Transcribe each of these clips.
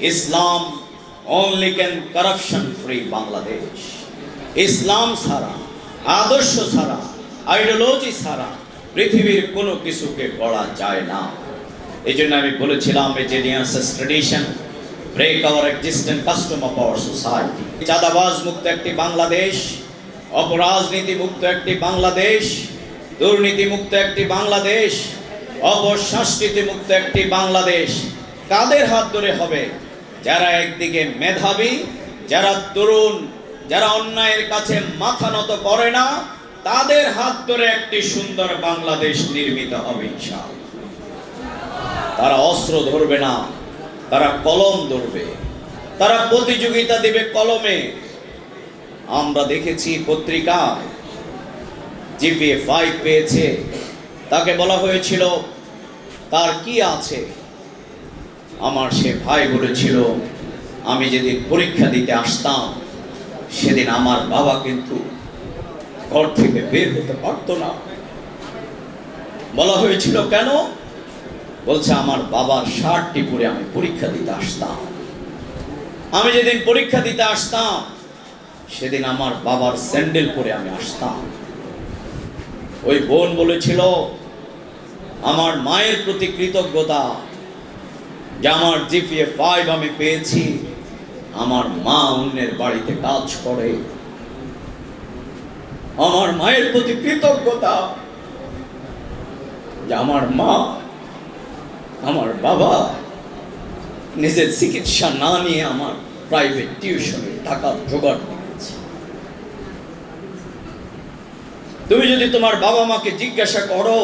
Islam only can corruption free Bangladesh. ইসলাম ছাড়া, আদর্শ ছাড়া আইডিওলজি ছাড়া পৃথিবীর কোনো কিছুকে গড়া যায় না। এই জন্য আমি বলেছিলাম ট্রেডিশন এক্সিস্টেন্ট চাঁদাবাজ মুক্ত একটি বাংলাদেশ, অপরাজনীতি মুক্ত একটি বাংলাদেশ, দুর্নীতি মুক্ত একটি বাংলাদেশ, অপসংস্কৃতি মুক্ত একটি বাংলাদেশ, কাদের হাত ধরে হবে? যারা একদিকে মেধাবী, যারা তরুণ, যারা অন্যায়ের কাছে মাথা নত করে না, তাদের হাত ধরে একটি সুন্দর বাংলাদেশ নির্মিত হবে তারা অস্ত্র ধরবে না, তারা কলম ধরবে, তারা প্রতিযোগিতা দেবে কলমে। আমরা দেখেছি পত্রিকায় জিপিএ ফাইভ পেয়েছে, তাকে বলা হয়েছিল, তার কি আছে? আমার সে ভাই বলেছিল, আমি যেদিন পরীক্ষা দিতে আসতাম, সেদিন আমার বাবা কিন্তু ঘর থেকে বের হতে পারতো না। বলা হয়েছিল, কেন? বলছে, আমার বাবার শার্টটি পরে আমি পরীক্ষা দিতে আসতাম। আমি যেদিন পরীক্ষা দিতে আসতাম, সেদিন আমার বাবার স্যান্ডেল পরে আমি আসতাম। ওই বোন বলেছিল, আমার মায়ের প্রতি কৃতজ্ঞতা যে আমার জিপিএ ফাইভ আমি পেয়েছি, আমার মা অন্যের বাড়িতে কাজ করে। আমার মায়ের প্রতি কৃতজ্ঞতা যে আমার মা, আমার বাবা নিজের চিকিৎসা না নিয়ে আমার প্রাইভেট টিউশনের টাকা জোগাড় করেছে। তুমি যদি তোমার বাবা মাকে জিজ্ঞাসা করো,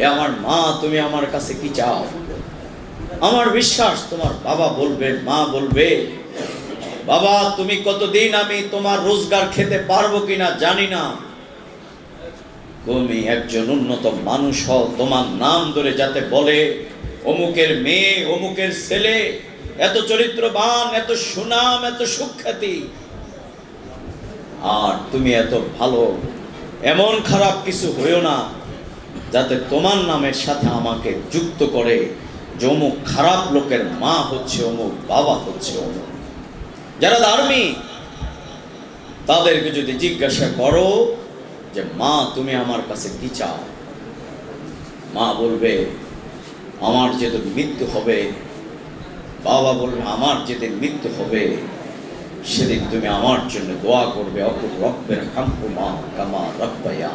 এ আমার মা, তুমি আমার কাছে কি চাও? আমার বিশ্বাস, তোমার বাবা বলবে, মা বলবে, বাবা, তুমি কতদিন আমি তোমার রোজগার খেতে পারব কিনা জানি না। তুমি একজন উন্নত মানুষ হও, তোমার নাম ধরে যাতে বলে, অমুকের মেয়ে, অমুকের ছেলে, এত চরিত্রবান, এত সুনাম, এত সুখ্যাতি। আর তুমি এত ভালো, এমন খারাপ কিছু হইও না, যাতে তোমার নামের সাথে আমাকে যুক্ত করে যে অমুক খারাপ লোকের মা হচ্ছে, অমুক বাবা হচ্ছে, অমুক। যারা ধার্মিক তাদেরকে যদি জিজ্ঞাসা করো যে, মা, তুমি আমার কাছে কি চাও? মা বলবে, আমার যেদিন মৃত্যু হবে, বাবা বলবে, আমার যেদিন মৃত্যু হবে, সেদিন তুমি আমার জন্য দোয়া করবে অকুর রব্বের হাম্পুমা কামা রব্বায়া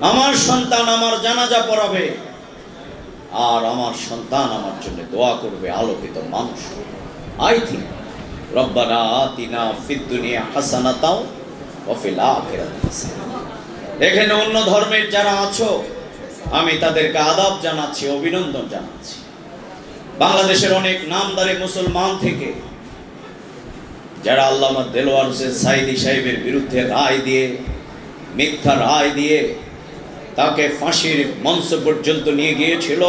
আমার সন্তান আমার জানাজা পড়াবে। আর আমার সন্তান আমার জন্য দোয়া করবে আলোকিত মানুষ। আই থিঙ্ক, রব্বানা আতিনা ফিদ দুনিয়া হাসানাতাও ওয়া আখিরাতি হাসানা এখানে অন্য ধর্মের যারা আছো, আমি তাদেরকে আদাব জানাচ্ছি, অভিনন্দন জানাচ্ছি। বাংলাদেশের অনেক নামদারি মুসলমান থেকে যারা আল্লামা দেলোয়ার হোসেন সাইদি সাহেবের বিরুদ্ধে রায় দিয়ে, মিথ্যা রায় দিয়ে তাকে ফাঁসির মঞ্চ পর্যন্ত নিয়ে গিয়েছিল।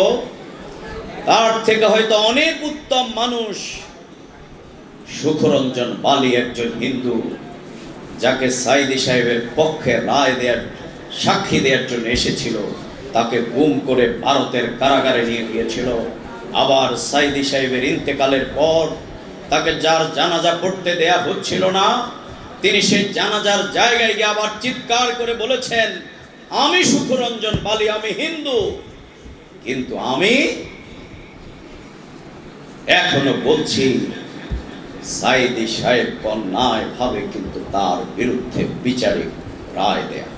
তার থেকে হয়তো অনেক উত্তম মানুষ সুখরঞ্জন বালি একজন হিন্দু, যাকে সাইদি সাহেবের পক্ষে রায় দেওয়ার সাক্ষী দেওয়ার জন্য এসেছিল। তাকে গুম করে ভারতের কারাগারে নিয়ে গিয়েছিল। আবার সাইদি সাহেবের ইন্তেকালের পর তাকে যার জানাজা পড়তে দেয়া হচ্ছিল না, তিনি সেই জানাজার জায়গায় গিয়ে আবার চিৎকার করে বলেছেন আমি সুখরঞ্জন, বালি, আমি হিন্দু। কিন্তু আমি এখনও বলছি সাইদি সাহেব কন্যায় ভাবে কিন্তু তার বিরুদ্ধে বিচারিক রায় দেয়া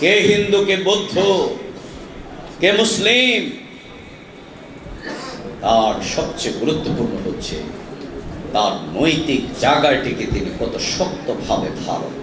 কে হিন্দু, কে বৌদ্ধ, কে মুসলিম, তার সবচেয়ে গুরুত্বপূর্ণ হচ্ছে, তার নৈতিক জায়গাটিকে তিনি কত শক্তভাবে ধারণ